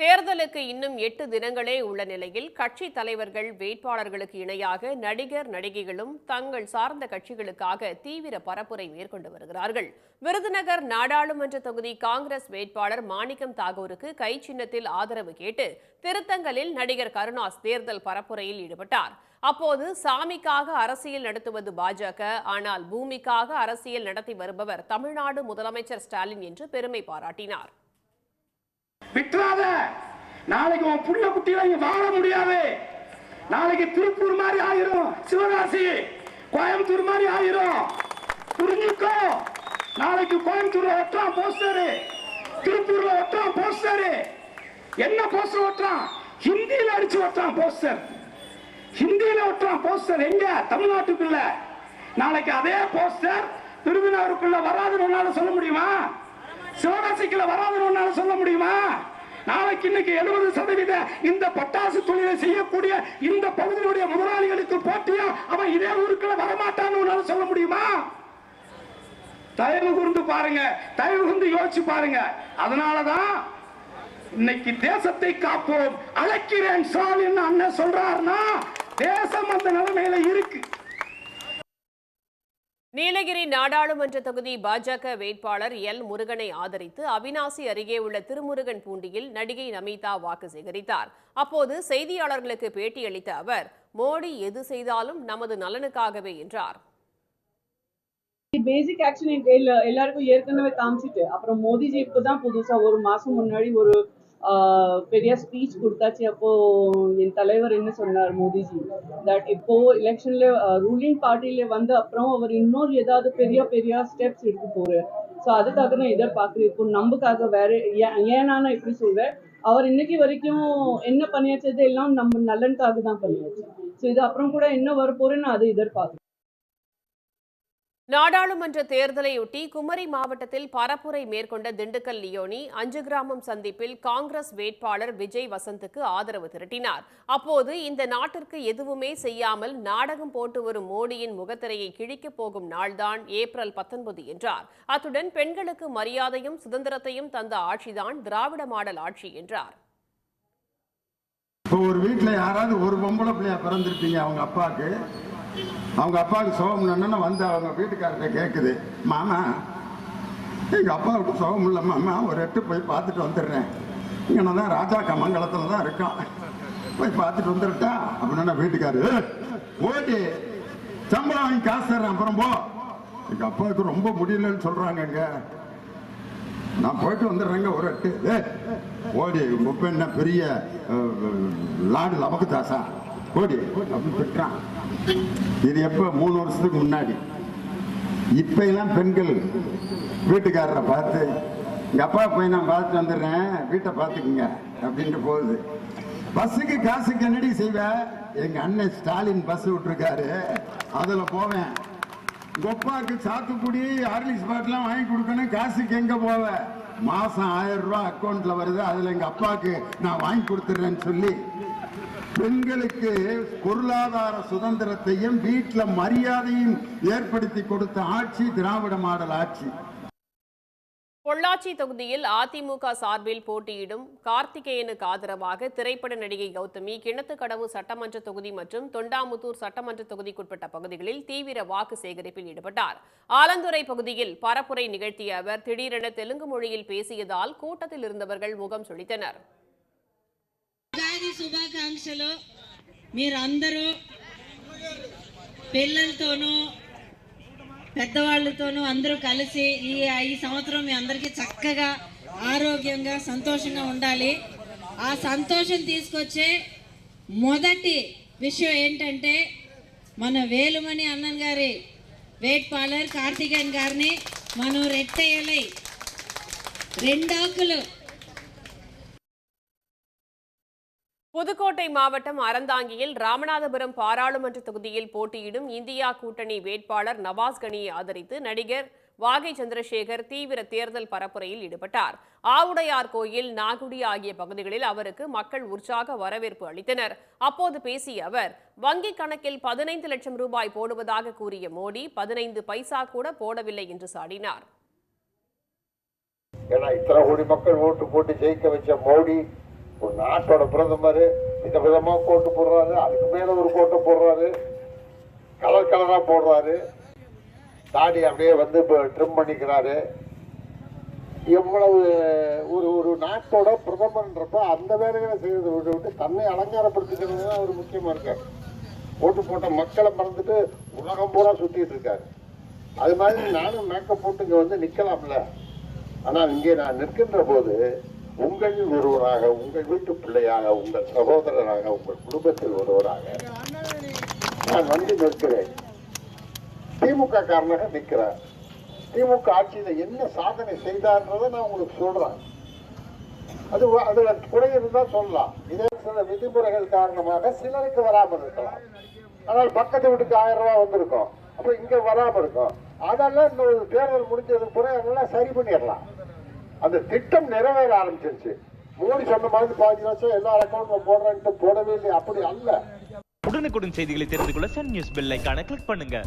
தேர்தலுக்கு இன்னும் எட்டு தினங்களே உள்ள நிலையில் கட்சி தலைவர்கள் வேட்பாளர்களுக்கு இணையாக நடிகர் நடிகைகளும் தங்கள் சார்ந்த கட்சிகளுக்காக தீவிர பரப்புரை மேற்கொண்டு வருகிறார்கள். விருதுநகர் நாடாளுமன்ற தொகுதி காங்கிரஸ் வேட்பாளர் மாணிக்கம் தாகூருக்கு கை சின்னத்தில் ஆதரவு கேட்டு திருத்தங்கலில் நடிகர் கருணாஸ் தேர்தல் பரப்புரையில் ஈடுபட்டார். அப்போது சாமிக்காக அரசியல் நடத்துவது பாஜக ஆனால் பூமிக்காக அரசியல் நடத்தி வருபவர் தமிழ்நாடு முதலமைச்சர் ஸ்டாலின் என்று பெருமை பாராட்டினார். விட்டுறாத. நாளைக்கு உன் புள்ள குட்டியில இங்க வாழ முடியாது. நாளைக்கு திருப்பூர் மாதிரி ஆயிரும் சிவகாசி. கோயம்புத்தூர் மாதிரி ஆயிரும். புரிஞ்சுக்கோ. நாளைக்கு கோயம்புத்தூர்ல ஒட்டுறான் போஸ்டரு திருப்பூர்ல ஒட்டுறான் போஸ்டரு என்ன போஸ்டர் ஒட்டுறான்? ஹிந்தியில அடிச்சு ஒட்டுறான் போஸ்டர் ஹிந்தியில ஒட்டுறான் போஸ்டர் எங்க? தமிழ்நாட்டுக்குள்ள. நாளைக்கு அதே போஸ்டர் விருதுநகருக்குள்ள வராதுன்னு உன்னால சொல்ல முடியுமா? சிவகாசிக்குள்ள வராதுன்னு உன்னால சொல்ல முடியுமா? நாளைக்கு இன்னைக்கு எழுபது சதவீத இந்த பட்டாசு தொழிலை செய்யக்கூடிய இந்த பகுதியினுடைய முதலாளிகளுக்கு போட்டியா? அவன் இதே ஊருக்குள்ள வரமாட்டான்னு உன்னால சொல்ல முடியுமா? தயவு கூர்ந்து பாருங்க. தயவு கூர்ந்து யோசிச்சு பாருங்க. அதனாலதான் இன்னைக்கு தேசத்தை காப்போம். அழைக்கிறேன் ஸ்டாலின் அண்ணன் சொல்றாருன்னா தேசம் அந்த நிலைமையில இருக்கு. நீலகிரி நாடாளுமன்ற தொகுதி பாஜக வேட்பாளர் எல் முருகனை ஆதரித்து அவினாசி அருகே உள்ள திருமுருகன் பூண்டியில் நடிகை நமிதா வாக்கு சேகரித்தார். அப்போது செய்தியாளர்களுக்கு பேட்டியளித்த அவர் மோடி எது செய்தாலும் நமது நலனுக்காகவே என்றார். பேசிக் ஆக்ஷன் எல்லாருக்கும் ஏற்கனவே காமிச்சிட்டு அப்புறம் மோடிஜி இப்பதான் புதுசா ஒரு மாசம் முன்னாடி ஒரு பெரிய ஸ்பீச் கொடுத்தாச்சு அப்போ என் தலைவர் என்ன சொன்னார் மோடிஜி தட் இப்போ எலெக்ஷன்ல ரூலிங் பார்ட்டில வந்த அப்புறம் அவர் இன்னொரு ஏதாவது பெரிய பெரிய ஸ்டெப்ஸ் எடுத்து போறாரு ஸோ அதுக்காக நான் எதிர்பார்க்குறேன் இப்போ நம்புக்காக வேற ஏன் ஏன் நான் இப்படி சொல்றேன் அவர் இன்னைக்கு வரைக்கும் என்ன பண்ணியாச்சது எல்லாம் நம்ம நலனுக்காக தான் பண்ணியாச்சு ஸோ இது அப்புறம் கூட என்ன வரப்போறேன்னு அதை எதிர்பார்க்குறேன் நாடாளுமன்ற தேர்தலையொட்டி குமரி மாவட்டத்தில் பரப்புரை மேற்கொண்ட திண்டுக்கல் லியோனி அஞ்சு கிராமம் சந்திப்பில் காங்கிரஸ் வேட்பாளர் விஜய் வசந்துக்கு ஆதரவு திரட்டினார். அப்போது இந்த நாட்டிற்கு எதுவுமே செய்யாமல் நாடகம் போட்டு வரும் மோடியின் முகத்திரையை கிழிக்கப் போகும் நாள்தான் ஏப்ரல் பத்தொன்பது என்றார். அத்துடன் பெண்களுக்கு மரியாதையும் சுதந்திரத்தையும் தந்த ஆட்சிதான் திராவிட மாடல் ஆட்சி என்றார். இப்போ ஒரு வீட்டில் யாராவது ஒரு பொம்பளை பிள்ளையா பிறந்திருப்பீங்க அவங்க அப்பாவுக்கு அவங்க அப்பாவுக்கு சோகம் இல்லைன்னு வந்து அவங்க வீட்டுக்காரர்கிட்ட கேட்குது மாமா எங்கள் அப்பாவுக்கு சோகம் இல்லை மாமா ஒரு எட்டு போய் பார்த்துட்டு வந்துடுறேன். இங்கே தான் ராஜா கமங்கலத்தில் தான் இருக்கான். போய் பார்த்துட்டு வந்துருட்டா? அப்படின்னா வீட்டுக்காரு போயிட்டு ஓடி சம்பளம் வாங்கி காசு தர்றேன் அப்புறம் போ. எங்கள் அப்பாவுக்கு ரொம்ப முடியலன்னு சொல்கிறாங்கங்க நான் போயிட்டு வந்துடுறேங்க ஒரு எட்டு. ஓடி உங்க என்ன பெரிய லாடு லபக்கு தாசா ஓடி அப்படின்னு திட்டுறான் இது எப்போ? மூணு வருஷத்துக்கு முன்னாடி. இப்ப எல்லாம் பெண்கள் வீட்டுக்காரரை பார்த்து எங்க அப்பா போய் நான் பார்த்துட்டு வந்துடுறேன் வீட்டை பார்த்துக்குங்க அப்படின்ட்டு போகுது. பஸ்ஸுக்கு காசுக்கு என்னடி செய்வ? எங்க அண்ணன் ஸ்டாலின் பஸ் விட்டுருக்காரு. அதுல போவேன். கொப்பாக்கு சாத்துக்குடி ஹார்லிக்ஸ் பாட்டிலாம் வாங்கி கொடுக்கணும். காசுக்கு எங்க போவ? மாசம் ஆயிரம் ரூபாய் அக்கௌண்ட்ல வருது. அதுல எங்க அப்பாவுக்கு நான் வாங்கி கொடுத்துறேன்னு சொல்லி பெண்களுக்கு பொருளாதார சுதந்திரத்தையும் வீட்டில் மரியாதையும் ஏற்படுத்தி கொடுத்த ஆட்சி திராவிட மாடல் ஆட்சி. பொள்ளாச்சி தொகுதியில் அதிமுக சார்பில் போட்டியிடும் கார்த்திகேயனுக்கு ஆதரவாக திரைப்பட நடிகை கௌதமி கிணத்துக்கடவு சட்டமன்ற தொகுதி மற்றும் தொண்டாமுத்தூர் சட்டமன்ற தொகுதிக்குட்பட்ட பகுதிகளில் தீவிர வாக்கு சேகரிப்பில் ஈடுபட்டார். ஆலந்துறை பகுதியில் பரப்புரை நிகழ்த்திய அவர் திடீரென தெலுங்கு மொழியில் பேசியதால் கூட்டத்தில் இருந்தவர்கள் முகம் சுளித்தனர் ఉగాది శుభాకాంక్షలు. మీరందరూ పిల్లలతోనూ పెద్దవాళ్ళతోనూ అందరూ కలిసి ఈ ఈ సంవత్సరం మీ అందరికీ చక్కగా ఆరోగ్యంగా సంతోషంగా ఉండాలి. ఆ సంతోషం తీసుకొచ్చే మొదటి విషయం ఏంటంటే మన వేలుమణి అన్నన్ గారి వేట్పాలర్ కార్తికేయన్ గారిని మనం రెట్టేయలే. రెండాకులు புதுக்கோட்டை மாவட்டம் அறந்தாங்கியில் ராமநாதபுரம் பாராளுமன்ற தொகுதியில் போட்டியிடும் இந்தியா கூட்டணி வேட்பாளர் நவாஸ் கனியை ஆதரித்து நடிகர் வாகை சந்திரசேகர் தீவிர தேர்தல் பரப்புரையில் ஈடுபட்டார். ஆவுடையார் கோயில் நாகுடி ஆகிய பகுதிகளில் அவருக்கு மக்கள் உற்சாக வரவேற்பு அளித்தனர். அப்போது பேசிய அவர் வங்கிக் கணக்கில் பதினைந்து லட்சம் ரூபாய் போடுவதாக கூறிய மோடி பதினைந்து பைசா கூட போடவில்லை என்று சாடினார். ஏன்னா இத்தனை கோடி மக்கள் ஓட்டு போட்டு ஜெயிக்க வச்ச மோடி ஒரு நாட்டோட பிரதமர் இந்த விதமா கோட்டு போடுறாரு அதுக்கு மேல ஒரு கோட்டை போடுறாரு கலர் கலரா போடுறாரு. தாடி அப்படியே வந்து இப்போ ட்ரிம் பண்ணிக்கிறாரு. எவ்வளவு ஒரு ஒரு நாட்டோட பிரதமர்ன்றப்ப அந்த வேலைகளை செய்யறதை விட்டு விட்டு தன்னை அலங்காரப்படுத்திக்கிறது தான் அவர் முக்கியமாக இருக்கார். ஓட்டு போட்ட மக்களை மறந்துட்டு உலகம் பூரா சுற்றிட்டு இருக்காரு. அது மாதிரி நானும் மேக்கப் போட்டு இங்கே வந்து நிற்கலாம்ல ஆனால் இங்கே நான் நிற்கின்ற போது உங்களில் ஒருவராக உங்கள் வீட்டு பிள்ளையாக உங்கள் சகோதரராக உங்கள் குடும்பத்தில் ஒருவராக நான் வந்து நிற்கிறேன். திமுக காரணமாக நிற்கிறார். திமுக ஆட்சியில என்ன சாதனை செய்தார்ன்றதை நான் உங்களுக்கு சொல்றேன். அது அதுல குறை இருந்தா சொல்லலாம். இதே சில விதிமுறைகள் காரணமாக சிலருக்கு வராமல் இருக்கலாம். ஆனால் பக்கத்து வீட்டுக்கு ஆயிரம் ரூபாய் வந்திருக்கும். அப்ப இங்க வராமல் இருக்கும். அதெல்லாம் இன்னொரு தேர்தல் முடிஞ்சதுக்கு பிறகு அதெல்லாம் சரி பண்ணிடலாம். அந்த திட்டம் நிறைவேற ஆரம்பிச்சிருச்சு. மோடி சொன்ன மாதிரி பாதி வருஷம் எல்லா அக்கௌண்ட்ல போடுறேன்ட்டு போடவே இல்லை. அப்படி அல்ல. உடனுக்குடன் செய்திகளை தெரிந்து கொள்ள சன் நியூஸ் பெல் ஐக்கான கிளிக் பண்ணுங்க.